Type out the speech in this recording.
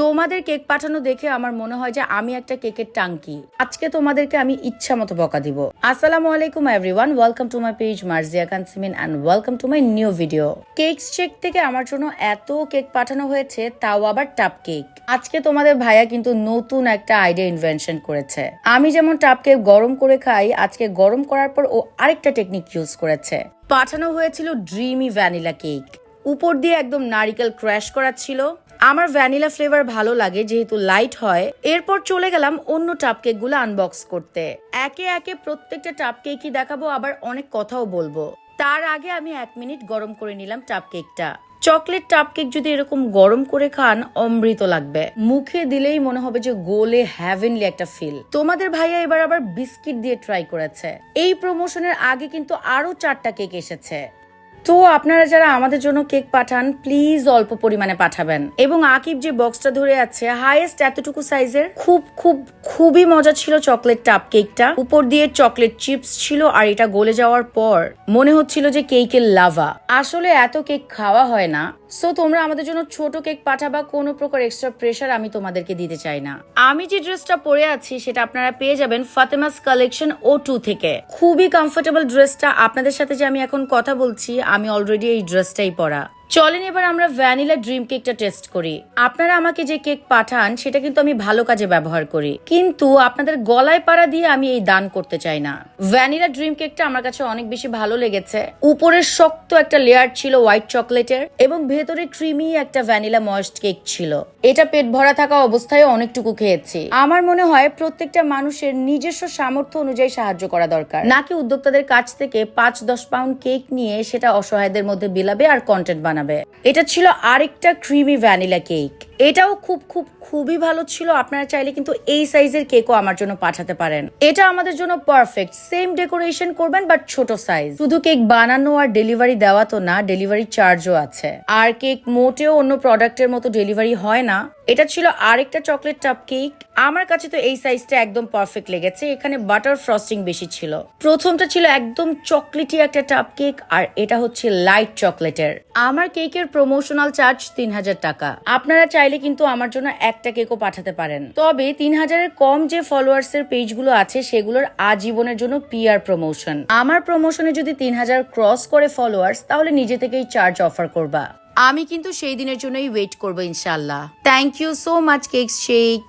তোমাদের কেক পাঠানো দেখে আমার মনে হয় যে আমি একটা কেকের টাঙ্কি। আজকে তোমাদেরকে আমি ইচ্ছা মতো বকা দিব। আসসালামু আলাইকুম everyone welcome to my page Marjia Khan Simin and welcome to my new video cakes check থেকে আমার জন্য এত কেক পাঠানো হয়েছে, তাও আবার টাপ কেক আজকে তোমাদের ভাইয়া কিন্তু নতুন একটা আইডিয়া ইনভেনশন করেছে। আমি যেমন টাপ কেক গরম করে খাই, আজকে গরম করার পর ও আরেকটা টেকনিক ইউজ করেছে। পাঠানো হয়েছিল ড্রিমি ভ্যানিলা কেক উপর দিয়ে একদম নারিকেল ক্র্যাশ করা ছিল। আমার ভ্যানিলা ফ্লেভার ভালো লাগে, যেহেতু লাইট হয়। এরপর চলে গেলাম অন্য টাপ কেকগুলো আনবক্স করতে। একে একে প্রত্যেকটা টাপ কেকই দেখাবো, আবার অনেক কথাও বলব। তার আগে আমি এক মিনিট গরম করে নিলাম টাপ কেকটা চকলেট টাপ কেক যদি এরকম গরম করে খান, অমৃত লাগবে। মুখে দিলেই মনে হবে যে গোলে হ্যাভেনলি একটা ফিল তোমাদের ভাইয়া এবার আবার বিস্কিট দিয়ে ট্রাই করেছে। এই প্রমোশনের আগে কিন্তু আরও চারটা কেক এসেছে। তো আপনারা যারা আমাদের জন্য কেক পাঠান প্লিজ অল্প পরিমাণে পাঠাবেন। এবং আকিব যে বক্সটা ধরে আছে হাইয়েস্ট এতটুকু সাইজের খুব খুব, খুবই মজা ছিল চকলেট টাপ কেকটা উপর দিয়ে চকলেট চিপস ছিল আর এটা গলে যাওয়ার পর মনে হচ্ছিল যে কেকের লাভা আসলে এত কেক খাওয়া হয় না। সো তোমরা আমাদের জন্য ছোট কেক পাঠাবা, কোনো প্রকার এক্সট্রা প্রেশার আমি তোমাদেরকে দিতে চাই না। আমি যে ড্রেসটা পরে আছি, সেটা আপনারা পেয়ে যাবেন ফাতেমাস কালেকশন ও টু থেকে। খুবই কমফোর্টেবল ড্রেসটা আপনাদের সাথে যে আমি এখন কথা বলছি আমি অলরেডি এই ড্রেসটাই পরা। চলেন এবার আমরা ভ্যানিলা ড্রিম কেকটা টেস্ট করি। আপনারা আমাকে যে কেক পাঠান, সেটা কিন্তু আমি ভালো কাজে ব্যবহার করি। কিন্তু আপনাদের গলায় পাড়া দিয়ে আমি এই দান করতে চাই না। ভ্যানিলা ড্রিম কেকটা আমার কাছে অনেক বেশি ভালো লেগেছে। উপরের শক্ত একটা লেয়ার ছিল হোয়াইট চকলেটের, এবং ভেতরে ক্রিমি একটা ভ্যানিলা ময়েস্ট কেক ছিল। এটা পেট ভরা থাকা অবস্থায় অনেকটুকু খেয়েছি। আমার মনে হয় প্রত্যেকটা মানুষের নিজস্ব সামর্থ্য অনুযায়ী সাহায্য করা দরকার। নাকি উদ্যোক্তাদের কাছ থেকে পাঁচ দশ পাউন্ড কেক নিয়ে সেটা অসহায়দের মধ্যে বিলাবে আর কন্টেন্ট বানাবে। এটা ছিল আরেকটা ক্রিমি ভ্যানিলা কেক এটাও খুব খুব, খুবই ভালো ছিল। আপনারা চাইলে কিন্তু এই সাইজের কেকও আমার জন্য পাঠাতে পারেন। এটা আমাদের জন্য পারফেক্ট সেম ডেকোরেশন করবেন বাট ছোট সাইজ শুধু কেক বানানো আর ডেলিভারি দেওয়া তো না ডেলিভারি চার্জও আছে। আর কেক মোটেও অন্য প্রোডাক্টের মতো ডেলিভারি হয় না। এটা ছিল আরেকটা চকলেট টাপ কেক আমার কাছে তো এই সাইজটা একদম পারফেক্ট লেগেছে। এখানে বাটার ফ্রস্টিং বেশি ছিল। প্রথমটা ছিল একদম চকলেটি একটা টাপ কেক আর এটা হচ্ছে লাইট চকলেটের আমার কেকের প্রমোশনাল চার্জ তিন হাজার টাকা। আপনারা চাইলে কিন্তু আমার জন্য একটা কেকও পাঠাতে পারেন। তবে তিন হাজারের কম যে ফলোয়ার্স এর পেজগুলো আছে, সেগুলোর আজীবনের জন্য পিআর প্রমোশন আমার প্রমোশনে যদি তিন হাজার ক্রস করে ফলোয়ার্স তাহলে নিজে থেকেই চার্জ অফার করবা। আমি কিন্তু সেই দিনের জন্যই ওয়েট করব ইনশাল্লাহ thank you so much cake shake